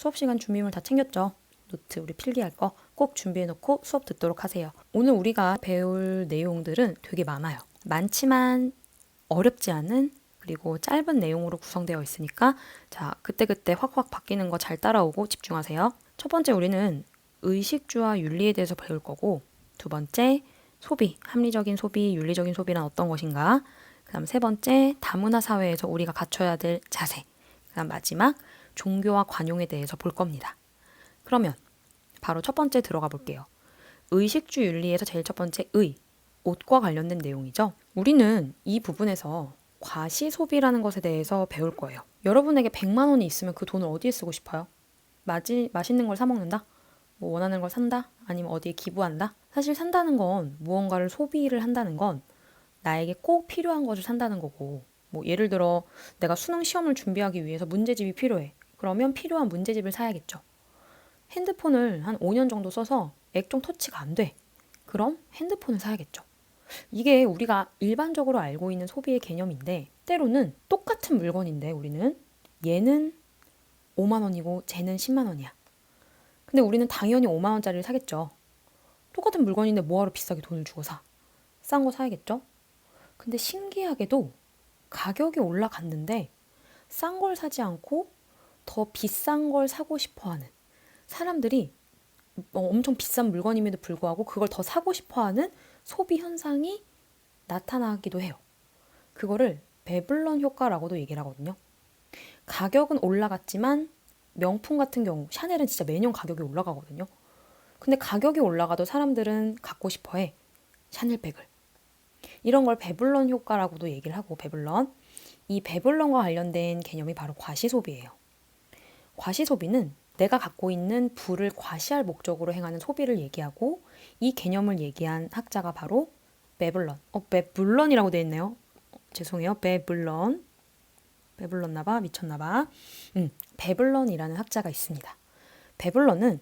수업 시간 준비물 다 챙겼죠? 노트 우리 필기할 거 꼭 준비해 놓고 수업 듣도록 하세요. 오늘 우리가 배울 내용들은 되게 많아요. 많지만 어렵지 않은 그리고 짧은 내용으로 구성되어 있으니까 자, 그때그때 확확 바뀌는 거 잘 따라오고 집중하세요. 첫 번째 우리는 의식주와 윤리에 대해서 배울 거고 두 번째 소비, 합리적인 소비, 윤리적인 소비란 어떤 것인가? 그다음 세 번째 다문화 사회에서 우리가 갖춰야 될 자세. 그다음 마지막 종교와 관용에 대해서 볼 겁니다. 그러면 바로 첫 번째 들어가 볼게요. 의식주 윤리에서 제일 첫 번째 의, 옷과 관련된 내용이죠. 우리는 이 부분에서 과시 소비라는 것에 대해서 배울 거예요. 여러분에게 100만 원이 있으면 그 돈을 어디에 쓰고 싶어요? 마지, 맛있는 걸 사 먹는다? 뭐 원하는 걸 산다? 아니면 어디에 기부한다? 사실 산다는 건 무언가를 소비를 한다는 건 나에게 꼭 필요한 것을 산다는 거고 뭐 예를 들어 내가 수능 시험을 준비하기 위해서 문제집이 필요해. 그러면 필요한 문제집을 사야겠죠. 핸드폰을 한 5년 정도 써서 액정 터치가 안 돼. 그럼 핸드폰을 사야겠죠. 이게 우리가 일반적으로 알고 있는 소비의 개념인데 때로는 똑같은 물건인데 우리는 얘는 5만 원이고 쟤는 10만 원이야. 근데 우리는 당연히 5만 원짜리를 사겠죠. 똑같은 물건인데 뭐하러 비싸게 돈을 주고 사? 싼 거 사야겠죠? 근데 신기하게도 가격이 올라갔는데 싼 걸 사지 않고 더 비싼 걸 사고 싶어 하는 사람들이 어, 엄청 비싼 물건임에도 불구하고 그걸 더 사고 싶어 하는 소비 현상이 나타나기도 해요. 그거를 베블런 효과라고도 얘기를 하거든요. 가격은 올라갔지만 명품 같은 경우 샤넬은 진짜 매년 가격이 올라가거든요. 근데 가격이 올라가도 사람들은 갖고 싶어 해. 샤넬백을. 이런 걸 베블런 효과라고도 얘기를 하고 베블런. 이 베블런과 관련된 개념이 바로 과시소비예요. 과시 소비는 내가 갖고 있는 부를 과시할 목적으로 행하는 소비를 얘기하고 이 개념을 얘기한 학자가 바로 베블런. 어, 베블런이라고 되어 있네요. 어, 죄송해요. 베블런. 베블런나 봐 미쳤나 봐. 음, 베블런이라는 학자가 있습니다. 베블런은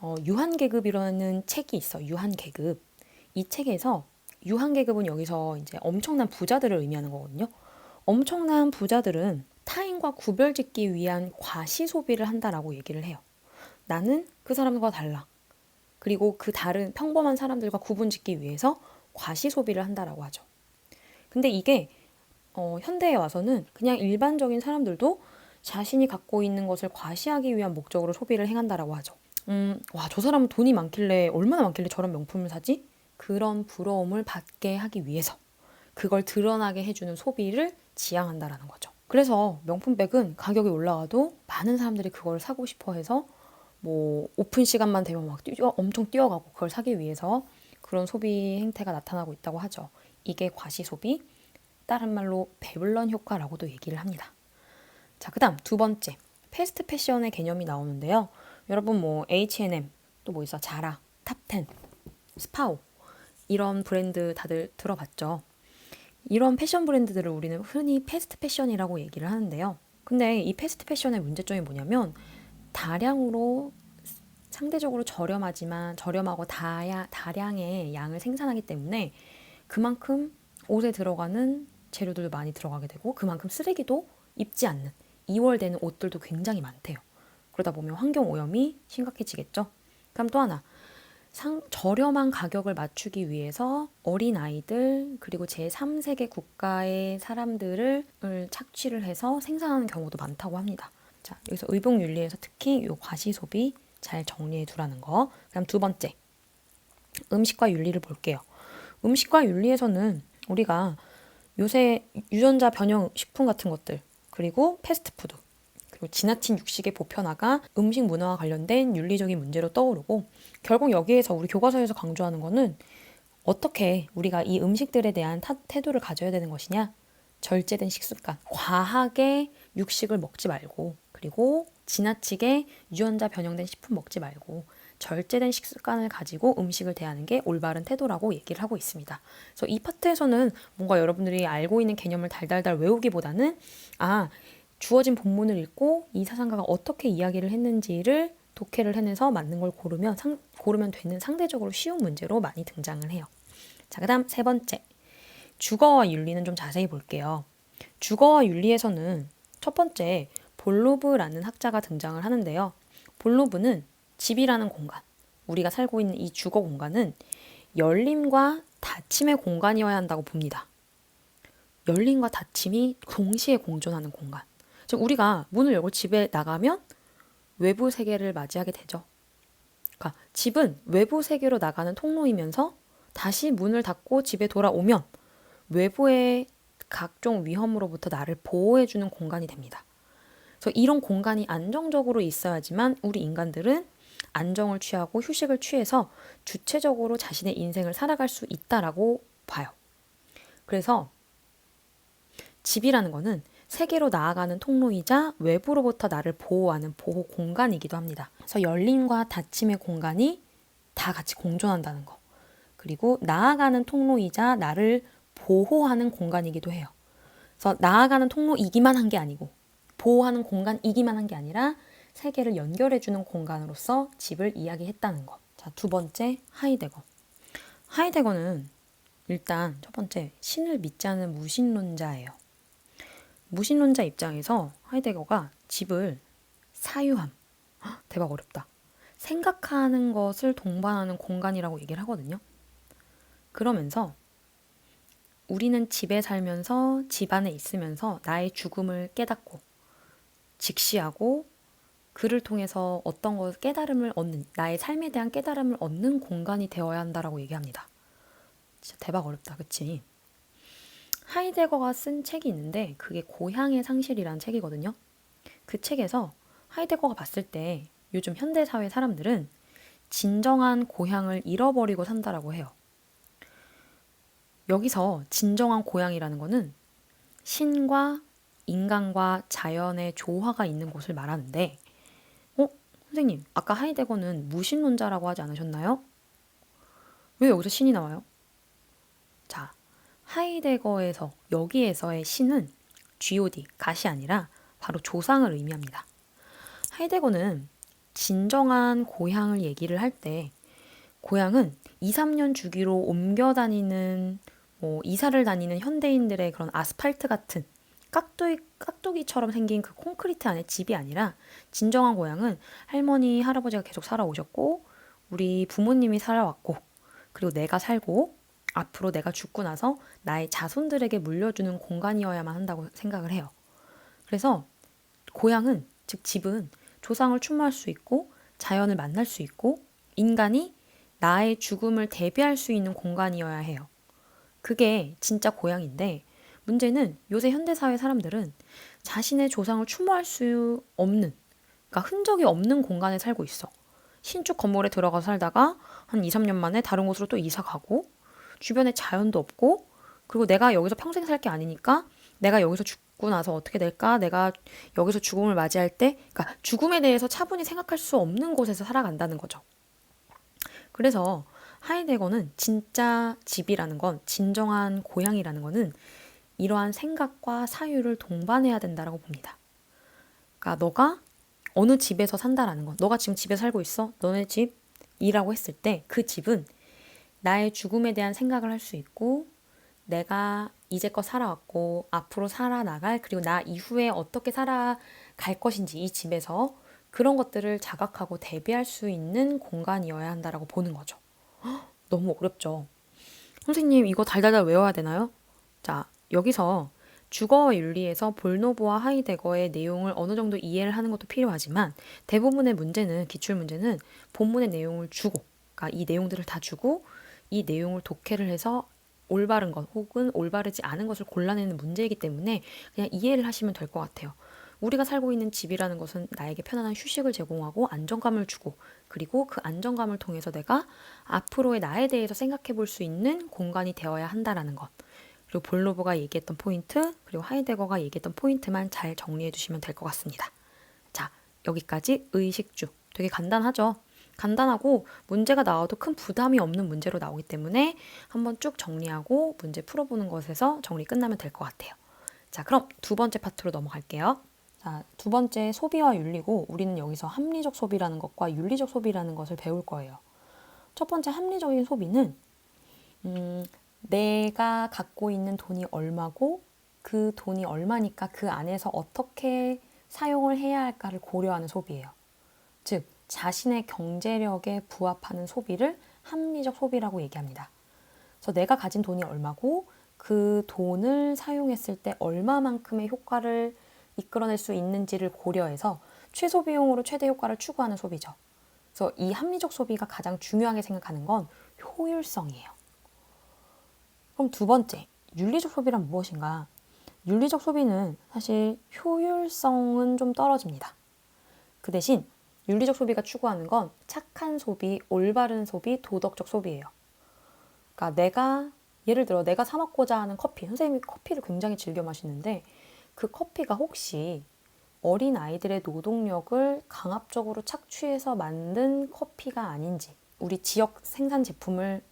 어, 유한계급이라는 책이 있어. 유한계급. 이 책에서 유한계급은 여기서 이제 엄청난 부자들을 의미하는 거거든요. 엄청난 부자들은 타인과 구별짓기 위한 과시 소비를 한다라고 얘기를 해요. 나는 그 사람과 달라. 그리고 그 다른 평범한 사람들과 구분짓기 위해서 과시 소비를 한다라고 하죠. 근데 이게 어, 현대에 와서는 그냥 일반적인 사람들도 자신이 갖고 있는 것을 과시하기 위한 목적으로 소비를 행한다라고 하죠. 음, 와, 저 사람은 돈이 많길래 얼마나 많길래 저런 명품을 사지? 그런 부러움을 받게 하기 위해서 그걸 드러나게 해주는 소비를 지향한다라는 거죠. 그래서 명품백은 가격이 올라가도 많은 사람들이 그걸 사고 싶어 해서 뭐 오픈 시간만 되면 막 뛰어 엄청 뛰어가고 그걸 사기 위해서 그런 소비 행태가 나타나고 있다고 하죠. 이게 과시 소비, 다른 말로 배블런 효과라고도 얘기를 합니다. 자, 그다음 두 번째 패스트 패션의 개념이 나오는데요. 여러분 뭐 H&M 또 뭐 있어 자라, 탑10, 스파오 이런 브랜드 다들 들어봤죠. 이런 패션 브랜드들을 우리는 흔히 패스트 패션이라고 얘기를 하는데요. 근데 이 패스트 패션의 문제점이 뭐냐면 다량으로 상대적으로 저렴하지만 저렴하고 다야, 다량의 양을 생산하기 때문에 그만큼 옷에 들어가는 재료들도 많이 들어가게 되고 그만큼 쓰레기도 입지 않는 이월되는 옷들도 굉장히 많대요. 그러다 보면 환경 오염이 심각해지겠죠. 그럼 또 하나 상, 저렴한 가격을 맞추기 위해서 어린 아이들 그리고 제 3세계 국가의 사람들을 착취를 해서 생산하는 경우도 많다고 합니다. 자, 여기서 의복 윤리에서 특히 요 과시 소비 잘 정리해 두라는 거. 그다음 두 번째. 음식과 윤리를 볼게요. 음식과 윤리에서는 우리가 요새 유전자 변형 식품 같은 것들 그리고 패스트푸드 그리고 지나친 육식의 보편화가 음식 문화와 관련된 윤리적인 문제로 떠오르고 결국 여기에서 우리 교과서에서 강조하는 거는 어떻게 우리가 이 음식들에 대한 타, 태도를 가져야 되는 것이냐 절제된 식습관 과하게 육식을 먹지 말고 그리고 지나치게 유전자 변형된 식품 먹지 말고 절제된 식습관을 가지고 음식을 대하는 게 올바른 태도라고 얘기를 하고 있습니다. 그래서 이 파트에서는 뭔가 여러분들이 알고 있는 개념을 달달달 외우기보다는 아 주어진 본문을 읽고 이 사상가가 어떻게 이야기를 했는지를 독해를 해내서 맞는 걸 고르면 상, 고르면 되는 상대적으로 쉬운 문제로 많이 등장을 해요. 자, 그다음 세 번째. 주거와 윤리는 좀 자세히 볼게요. 주거와 윤리에서는 첫 번째 볼로브라는 학자가 등장을 하는데요. 볼로브는 집이라는 공간, 우리가 살고 있는 이 주거 공간은 열림과 닫힘의 공간이어야 한다고 봅니다. 열림과 닫힘이 동시에 공존하는 공간. 즉 우리가 문을 열고 집에 나가면 외부 세계를 맞이하게 되죠. 그러니까 집은 외부 세계로 나가는 통로이면서 다시 문을 닫고 집에 돌아오면 외부의 각종 위험으로부터 나를 보호해주는 공간이 됩니다. 그래서 이런 공간이 안정적으로 있어야지만 우리 인간들은 안정을 취하고 휴식을 취해서 주체적으로 자신의 인생을 살아갈 수 있다라고 봐요. 그래서 집이라는 거는 세계로 나아가는 통로이자 외부로부터 나를 보호하는 보호 공간이기도 합니다. 그래서 열림과 닫힘의 공간이 다 같이 공존한다는 거. 그리고 나아가는 통로이자 나를 보호하는 공간이기도 해요. 그래서 나아가는 통로이기만 한 게 아니고 보호하는 공간이기만 한 게 아니라 세계를 연결해주는 공간으로서 집을 이야기했다는 것. 자, 두 번째 하이데거. 하이데거는 일단 첫 번째 신을 믿지 않는 무신론자예요. 무신론자 입장에서 하이데거가 집을 사유함. 헉, 대박 어렵다. 생각하는 것을 동반하는 공간이라고 얘기를 하거든요. 그러면서 우리는 집에 살면서 집 안에 있으면서 나의 죽음을 깨닫고 직시하고 그를 통해서 어떤 것 깨달음을 얻는 나의 삶에 대한 깨달음을 얻는 공간이 되어야 한다라고 얘기합니다. 진짜 대박 어렵다, 그치? 하이데거가 쓴 책이 있는데 그게 고향의 상실이라는 책이거든요. 그 책에서 하이데거가 봤을 때 요즘 현대 사회 사람들은 진정한 고향을 잃어버리고 산다라고 해요. 여기서 진정한 고향이라는 거는 신과 인간과 자연의 조화가 있는 곳을 말하는데, 어? 선생님, 아까 하이데거는 무신론자라고 하지 않으셨나요? 왜 여기서 신이 나와요? 자, 하이데거에서, 여기에서의 신은 G.O.D, 갓이 아니라 바로 조상을 의미합니다. 하이데거는 진정한 고향을 얘기를 할 때, 고향은 2, 3년 주기로 옮겨 다니는 뭐 이사를 다니는 현대인들의 그런 아스팔트 같은 깍두기, 깍두기처럼 생긴 그 콘크리트 안에 집이 아니라 진정한 고향은 할머니, 할아버지가 계속 살아오셨고 우리 부모님이 살아왔고 그리고 내가 살고 앞으로 내가 죽고 나서 나의 자손들에게 물려주는 공간이어야만 한다고 생각을 해요. 그래서 고향은 즉 집은 조상을 추모할 수 있고 자연을 만날 수 있고 인간이 나의 죽음을 대비할 수 있는 공간이어야 해요. 그게 진짜 고향인데 문제는 요새 현대사회 사람들은 자신의 조상을 추모할 수 없는, 그러니까 흔적이 없는 공간에 살고 있어. 신축 건물에 들어가서 살다가 한 2, 3년 만에 다른 곳으로 또 이사 가고 주변에 자연도 없고 그리고 내가 여기서 평생 살 게 아니니까 내가 여기서 죽고 나서 어떻게 될까? 내가 여기서 죽음을 맞이할 때, 그러니까 죽음에 대해서 차분히 생각할 수 없는 곳에서 살아간다는 거죠. 그래서 하이데거는 진짜 집이라는 건 진정한 고향이라는 거는 이러한 생각과 사유를 동반해야 된다라고 봅니다. 그러니까 너가 어느 집에서 산다라는 건 너가 지금 집에 살고 있어. 너네 집 이라고 했을 때 그 집은 나의 죽음에 대한 생각을 할 수 있고 내가 이제껏 살아왔고 앞으로 살아나갈 그리고 나 이후에 어떻게 살아갈 것인지 이 집에서 그런 것들을 자각하고 대비할 수 있는 공간이어야 한다라고 보는 거죠. 너무 어렵죠. 선생님, 이거 달달달 외워야 되나요? 자, 여기서 주거 윤리에서 볼노브와 하이데거의 내용을 어느 정도 이해를 하는 것도 필요하지만 대부분의 문제는 기출 문제는 본문의 내용을 주고 그러니까 이 내용들을 다 주고 이 내용을 독해를 해서 올바른 것 혹은 올바르지 않은 것을 골라내는 문제이기 때문에 그냥 이해를 하시면 될 것 같아요. 우리가 살고 있는 집이라는 것은 나에게 편안한 휴식을 제공하고 안정감을 주고 그리고 그 안정감을 통해서 내가 앞으로의 나에 대해서 생각해 볼 수 있는 공간이 되어야 한다라는 것. 그리고 볼로브가 얘기했던 포인트, 그리고 하이데거가 얘기했던 포인트만 잘 정리해 주시면 될 것 같습니다. 자, 여기까지 의식주. 되게 간단하죠? 간단하고 문제가 나와도 큰 부담이 없는 문제로 나오기 때문에 한번 쭉 정리하고 문제 풀어보는 것에서 정리 끝나면 될 것 같아요. 자, 그럼 두 번째 파트로 넘어갈게요. 자, 두 번째 소비와 윤리고 우리는 여기서 합리적 소비라는 것과 윤리적 소비라는 것을 배울 거예요. 첫 번째 합리적인 소비는 음, 내가 갖고 있는 돈이 얼마고 그 돈이 얼마니까 그 안에서 어떻게 사용을 해야 할까를 고려하는 소비예요. 즉, 자신의 경제력에 부합하는 소비를 합리적 소비라고 얘기합니다. 그래서 내가 가진 돈이 얼마고 그 돈을 사용했을 때 얼마만큼의 효과를 이끌어낼 수 있는지를 고려해서 최소 비용으로 최대 효과를 추구하는 소비죠. 그래서 이 합리적 소비가 가장 중요하게 생각하는 건 효율성이에요. 그럼 두 번째, 윤리적 소비란 무엇인가? 윤리적 소비는 사실 효율성은 좀 떨어집니다. 그 대신 윤리적 소비가 추구하는 건 착한 소비, 올바른 소비, 도덕적 소비예요. 그러니까 내가 예를 들어 내가 사 먹고자 하는 커피, 선생님이 커피를 굉장히 즐겨 마시는데 그 커피가 혹시 어린 아이들의 노동력을 강압적으로 착취해서 만든 커피가 아닌지, 우리 지역 생산 제품을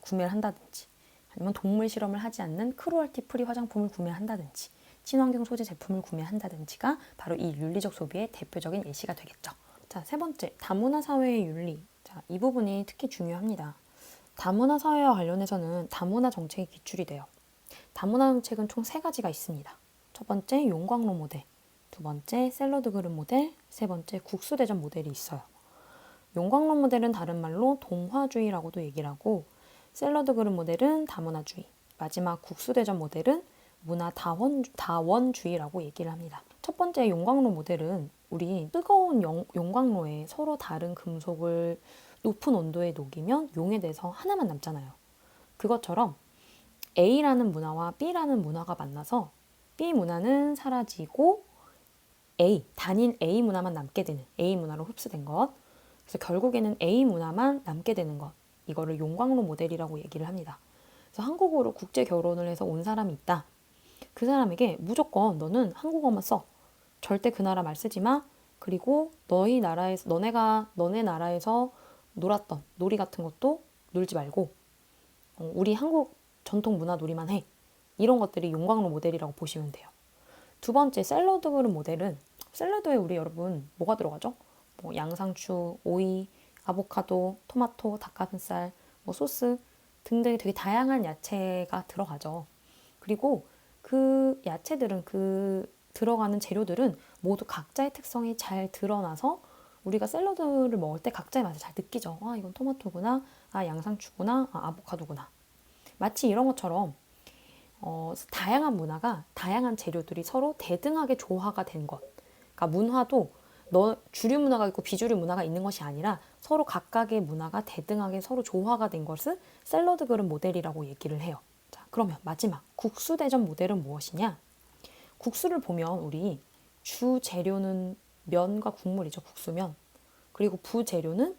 구매를 한다든지, 아니면 동물 실험을 하지 않는 크루얼티 프리 화장품을 구매한다든지, 친환경 소재 제품을 구매한다든지가 바로 이 윤리적 소비의 대표적인 예시가 되겠죠. 자, 세 번째, 다문화 사회의 윤리. 자, 이 부분이 특히 중요합니다. 다문화 사회와 관련해서는 다문화 정책이 기출이 돼요. 다문화 정책은 총 세 가지가 있습니다. 첫 번째, 용광로 모델. 두 번째, 샐러드 그릇 모델. 세 번째, 국수대전 모델이 있어요. 용광로 모델은 다른 말로 동화주의라고도 얘기를 하고, 샐러드 그릇 모델은 다문화주의. 마지막 국수대전 모델은 문화 다원, 다원주의라고 얘기를 합니다. 첫 번째 용광로 모델은 우리 뜨거운 용, 용광로에 서로 다른 금속을 높은 온도에 녹이면 용해돼서 하나만 남잖아요. 그것처럼 A라는 문화와 B라는 문화가 만나서 B 문화는 사라지고 A, 단일 A 문화만 남게 되는 A 문화로 흡수된 것. 그래서 결국에는 A 문화만 남게 되는 것. 이거를 용광로 모델이라고 얘기를 합니다. 그래서 한국어로 국제 결혼을 해서 온 사람이 있다. 그 사람에게 무조건 너는 한국어만 써. 절대 그 나라 말 쓰지 마. 그리고 너희 나라에서 너네가 너네 나라에서 놀았던 놀이 같은 것도 놀지 말고 어, 우리 한국 전통 문화 놀이만 해. 이런 것들이 용광로 모델이라고 보시면 돼요. 두 번째 샐러드 그릇 모델은 샐러드에 우리 여러분 뭐가 들어가죠? 뭐 양상추, 오이, 아보카도, 토마토, 닭가슴살, 뭐 소스 등등이 되게 다양한 야채가 들어가죠. 그리고 그 야채들은 그 들어가는 재료들은 모두 각자의 특성이 잘 드러나서 우리가 샐러드를 먹을 때 각자의 맛을 잘 느끼죠. 아, 이건 토마토구나. 아, 양상추구나. 아, 아보카도구나. 마치 이런 것처럼 어, 다양한 문화가 다양한 재료들이 서로 대등하게 조화가 된 것. 그러니까 문화도 너 주류 문화가 있고 비주류 문화가 있는 것이 아니라 서로 각각의 문화가 대등하게 서로 조화가 된 것을 샐러드 그릇 모델이라고 얘기를 해요. 자, 그러면 마지막 국수 대전 모델은 무엇이냐? 국수를 보면 우리 주 재료는 면과 국물이죠. 국수면. 그리고 부재료는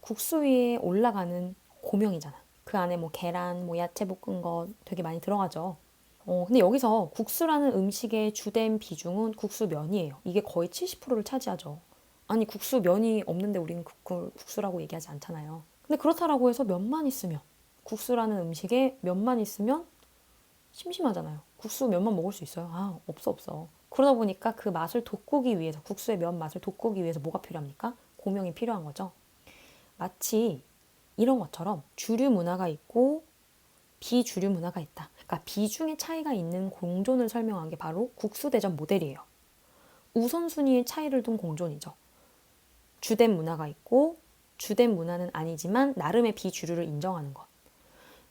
국수 위에 올라가는 고명이잖아. 그 안에 뭐 계란, 뭐 야채 볶은 거 되게 많이 들어가죠. 어, 근데 여기서 국수라는 음식의 주된 비중은 국수면이에요. 이게 거의 70%를 차지하죠. 아니, 국수면이 없는데 우리는 국, 국수라고 얘기하지 않잖아요. 근데 그렇다라고 해서 면만 있으면, 국수라는 음식에 면만 있으면 심심하잖아요. 국수 면만 먹을 수 있어요? 아, 없어, 없어. 그러다 보니까 그 맛을 돋구기 위해서, 국수의 면 맛을 돋구기 위해서 뭐가 필요합니까? 고명이 필요한 거죠. 마치 이런 것처럼 주류 문화가 있고 비주류 문화가 있다. 그러니까 비중의 차이가 있는 공존을 설명한 게 바로 국수대전 모델이에요. 우선순위의 차이를 둔 공존이죠. 주된 문화가 있고 주된 문화는 아니지만 나름의 비주류를 인정하는 것.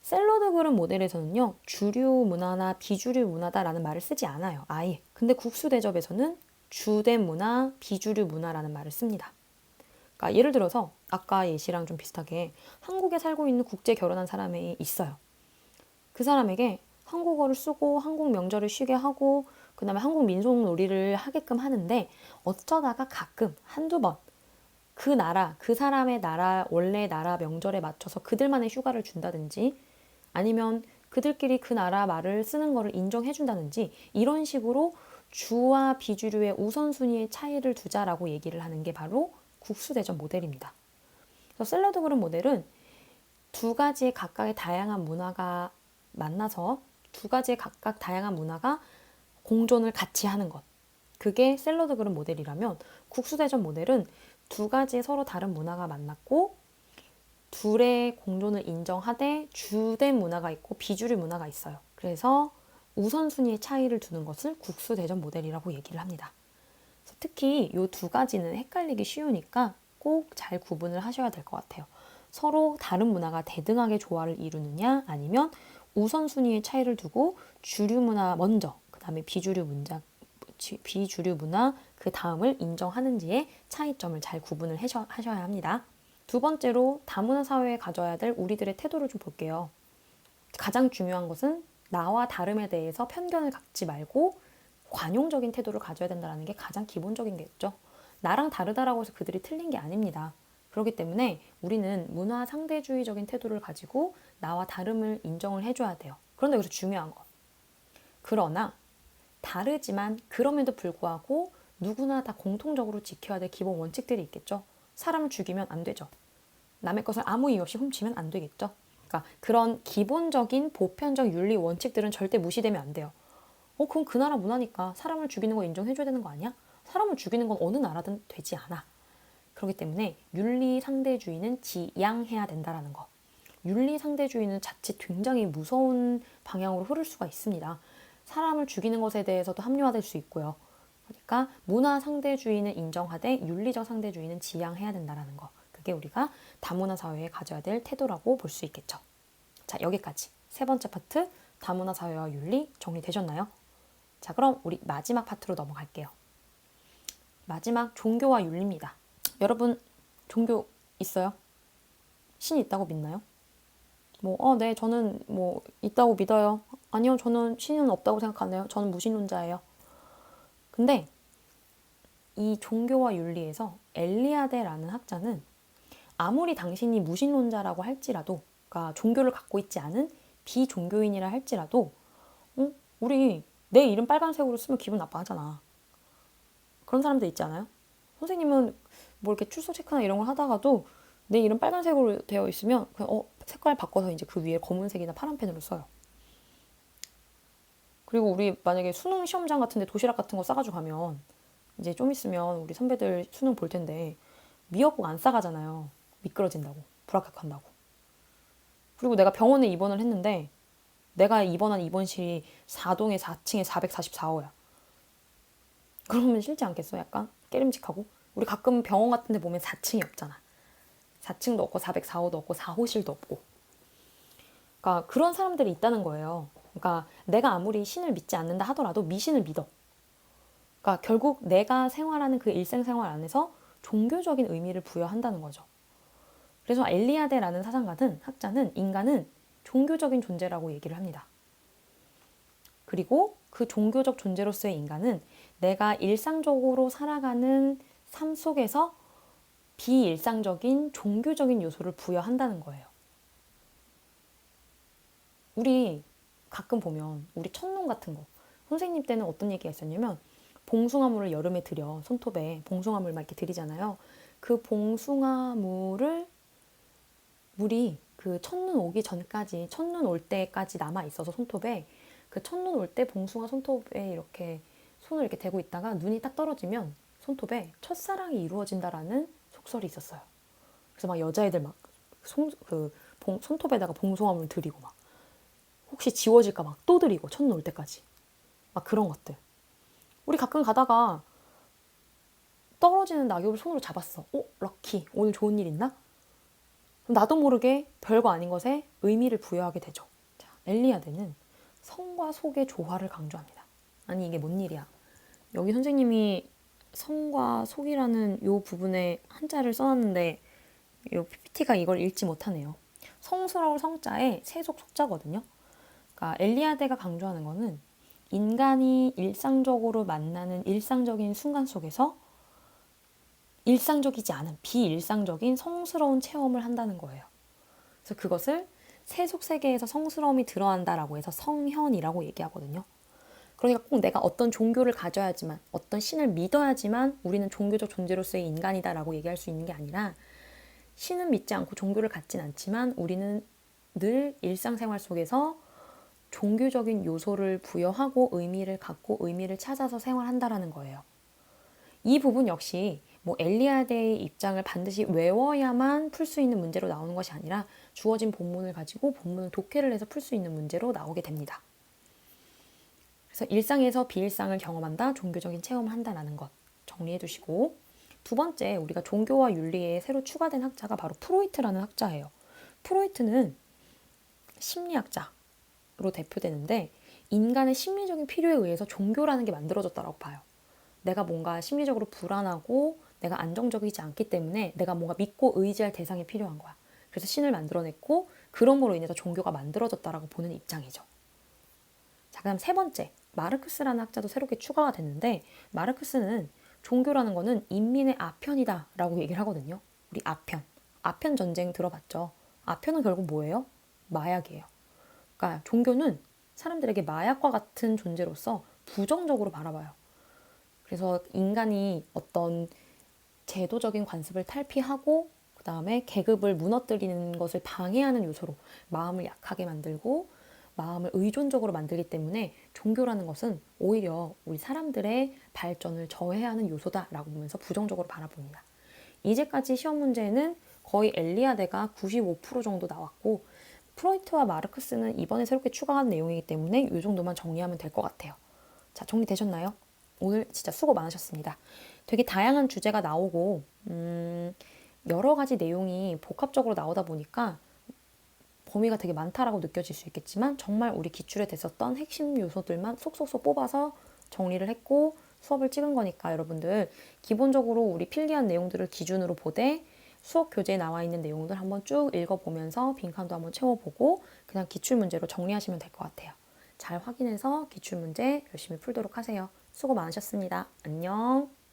샐러드 그릇 모델에서는요, 주류 문화나 비주류 문화다라는 말을 쓰지 않아요. 아예. 근데 국수 대접에서는 주된 문화, 비주류 문화라는 말을 씁니다. 그러니까 예를 들어서 아까 예시랑 좀 비슷하게 한국에 살고 있는 국제 결혼한 사람이 있어요. 그 사람에게 한국어를 쓰고 한국 명절을 쉬게 하고 그다음에 한국 민속 놀이를 하게끔 하는데 어쩌다가 가끔 한두 번 그 나라, 그 사람의 나라, 원래 나라 명절에 맞춰서 그들만의 휴가를 준다든지 아니면 그들끼리 그 나라 말을 쓰는 것을 인정해 준다든지 이런 식으로 주와 비주류의 우선순위의 차이를 두자라고 얘기를 하는 게 바로 국수대전 모델입니다. 샐러드 그릇 모델은 두 가지의 각각의 다양한 문화가 만나서 두 가지의 각각 다양한 문화가 공존을 같이 하는 것. 그게 샐러드 그릇 모델이라면 국수대전 모델은 두 가지의 서로 다른 문화가 만났고 둘의 공존을 인정하되 주된 문화가 있고 비주류 문화가 있어요. 그래서 우선순위의 차이를 두는 것을 국수대전 모델이라고 얘기를 합니다. 특히 이 두 가지는 헷갈리기 쉬우니까 꼭 잘 구분을 하셔야 될 것 같아요. 서로 다른 문화가 대등하게 조화를 이루느냐 아니면 우선순위의 차이를 두고 주류 문화 먼저 그 다음에 비주류 문장 지- 비주류 문화 그 다음을 인정하는지의 차이점을 잘 구분을 하셔, 하셔야 합니다. 두 번째로 다문화 사회에 가져야 될 우리들의 태도를 좀 볼게요. 가장 중요한 것은 나와 다름에 대해서 편견을 갖지 말고 관용적인 태도를 가져야 된다는 게 가장 기본적인 게있죠. 나랑 다르다라고 해서 그들이 틀린 게 아닙니다. 그렇기 때문에 우리는 문화 상대주의적인 태도를 가지고 나와 다름을 인정을 해줘야 돼요. 그런데 여기서 중요한 것. 그러나 다르지만 그럼에도 불구하고 누구나 다 공통적으로 지켜야 될 기본 원칙들이 있겠죠. 사람을 죽이면 안 되죠. 남의 것을 아무 이유 없이 훔치면 안 되겠죠. 그러니까 그런 기본적인 보편적 윤리 원칙들은 절대 무시되면 안 돼요. 어, 그럼 그 나라 문화니까 사람을 죽이는 거 인정해줘야 되는 거 아니야? 사람을 죽이는 건 어느 나라든 되지 않아. 그렇기 때문에 윤리 상대주의는 지양해야 된다라는 거. 윤리 상대주의는 자칫 굉장히 무서운 방향으로 흐를 수가 있습니다. 사람을 죽이는 것에 대해서도 합리화될 수 있고요. 그러니까 문화 상대주의는 인정하되 윤리적 상대주의는 지양해야 된다라는 거. 그게 우리가 다문화 사회에 가져야 될 태도라고 볼 수 있겠죠. 자, 여기까지 세 번째 파트 다문화 사회와 윤리 정리되셨나요? 자, 그럼 우리 마지막 파트로 넘어갈게요. 마지막 종교와 윤리입니다. 여러분 종교 있어요? 신 있다고 믿나요? 뭐, 어, 네, 저는 뭐 있다고 믿어요. 아니요, 저는 신은 없다고 생각하네요. 저는 무신론자예요. 근데 이 종교와 윤리에서 엘리아데라는 학자는 아무리 당신이 무신론자라고 할지라도, 그러니까 종교를 갖고 있지 않은 비종교인이라 할지라도, 어? 우리 내 이름 빨간색으로 쓰면 기분 나빠하잖아. 그런 사람들 있지 않아요? 선생님은 뭐 이렇게 출석 체크나 이런 걸 하다가도 내 이름 빨간색으로 되어 있으면 그냥 어 색깔 바꿔서 이제 그 위에 검은색이나 파란 펜으로 써요. 그리고 우리 만약에 수능 시험장 같은데 도시락 같은 거 싸가지고 가면 이제 좀 있으면 우리 선배들 수능 볼 텐데 미역국 안 싸가잖아요. 미끄러진다고 불합격한다고. 그리고 내가 병원에 입원을 했는데 내가 입원한 입원실이 4동에 4층에 444호야. 그러면 싫지 않겠어? 약간 깨름직하고. 우리 가끔 병원 같은 데 보면 4층이 없잖아. 4층도 없고 404호도 없고 4호실도 없고. 그러니까 그런 사람들이 있다는 거예요. 그러니까 내가 아무리 신을 믿지 않는다 하더라도 미신을 믿어. 그러니까 결국 내가 생활하는 그 일생 생활 안에서 종교적인 의미를 부여한다는 거죠. 그래서 엘리아데라는 사상가는 학자는 인간은 종교적인 존재라고 얘기를 합니다. 그리고 그 종교적 존재로서의 인간은 내가 일상적으로 살아가는 삶 속에서 비일상적인 종교적인 요소를 부여한다는 거예요. 우리 가끔 보면 우리 첫눈 같은 거 선생님 때는 어떤 얘기가 있었냐면 봉숭아물을 여름에 들여 손톱에 봉숭아물 막 이렇게 들이잖아요. 그 봉숭아물을 물이 그 첫눈 오기 전까지 첫눈 올 때까지 남아 있어서 손톱에 그 첫눈 올 때 봉숭아 손톱에 이렇게 손을 이렇게 대고 있다가 눈이 딱 떨어지면 손톱에 첫사랑이 이루어진다라는 속설이 있었어요. 그래서 막 여자애들 막 손, 그 봉, 손톱에다가 봉숭아물 들이고 막 혹시 지워질까 막또 들이고 첫눈 올 때까지 막 그런 것들. 우리 가끔 가다가 떨어지는 낙엽을 손으로 잡았어. 어, 럭키. 오늘 좋은 일 있나? 나도 모르게 별거 아닌 것에 의미를 부여하게 되죠. 자, 엘리아드는 성과 속의 조화를 강조합니다. 아니 이게 뭔 일이야? 여기 선생님이 성과 속이라는 요 부분에 한자를 써놨는데 요 PPT가 이걸 읽지 못하네요. 성스러울 성자에 세속 속자거든요. 그러니까 엘리아데가 강조하는 거는 인간이 일상적으로 만나는 일상적인 순간 속에서 일상적이지 않은 비일상적인 성스러운 체험을 한다는 거예요. 그래서 그것을 세속 세계에서 성스러움이 드러난다라고 해서 성현이라고 얘기하거든요. 그러니까 꼭 내가 어떤 종교를 가져야지만 어떤 신을 믿어야지만 우리는 종교적 존재로서의 인간이다라고 얘기할 수 있는 게 아니라 신은 믿지 않고 종교를 갖진 않지만 우리는 늘 일상생활 속에서 종교적인 요소를 부여하고 의미를 갖고 의미를 찾아서 생활한다라는 거예요. 이 부분 역시 뭐 엘리아데의 입장을 반드시 외워야만 풀 수 있는 문제로 나오는 것이 아니라 주어진 본문을 가지고 본문을 독해를 해서 풀 수 있는 문제로 나오게 됩니다. 그래서 일상에서 비일상을 경험한다, 종교적인 체험을 한다라는 것 정리해 두시고 두 번째 우리가 종교와 윤리에 새로 추가된 학자가 바로 프로이트라는 학자예요. 프로이트는 심리학자 로 대표되는데 인간의 심리적인 필요에 의해서 종교라는 게 만들어졌다고 봐요. 내가 뭔가 심리적으로 불안하고 내가 안정적이지 않기 때문에 내가 뭔가 믿고 의지할 대상이 필요한 거야. 그래서 신을 만들어냈고 그런 거로 인해서 종교가 만들어졌다라고 보는 입장이죠. 자, 그다음 세 번째 마르크스라는 학자도 새롭게 추가가 됐는데 마르크스는 종교라는 거는 인민의 아편이다라고 얘기를 하거든요. 우리 아편, 아편 전쟁 들어봤죠? 아편은 결국 뭐예요? 마약이에요. 그러니까 종교는 사람들에게 마약과 같은 존재로서 부정적으로 바라봐요. 그래서 인간이 어떤 제도적인 관습을 탈피하고 그 다음에 계급을 무너뜨리는 것을 방해하는 요소로 마음을 약하게 만들고 마음을 의존적으로 만들기 때문에 종교라는 것은 오히려 우리 사람들의 발전을 저해하는 요소다라고 보면서 부정적으로 바라봅니다. 이제까지 시험 문제는 거의 엘리아데가 95% 정도 나왔고 프로이트와 마르크스는 이번에 새롭게 추가한 내용이기 때문에 이 정도만 정리하면 될 것 같아요. 자, 정리되셨나요? 오늘 진짜 수고 많으셨습니다. 되게 다양한 주제가 나오고 음, 여러 가지 내용이 복합적으로 나오다 보니까 범위가 되게 많다라고 느껴질 수 있겠지만 정말 우리 기출에 됐었던 핵심 요소들만 속속속 뽑아서 정리를 했고 수업을 찍은 거니까 여러분들 기본적으로 우리 필기한 내용들을 기준으로 보되 수업 교재에 나와 있는 내용들 한번 쭉 읽어보면서 빈칸도 한번 채워보고 그냥 기출 문제로 정리하시면 될 것 같아요. 잘 확인해서 기출 문제 열심히 풀도록 하세요. 수고 많으셨습니다. 안녕.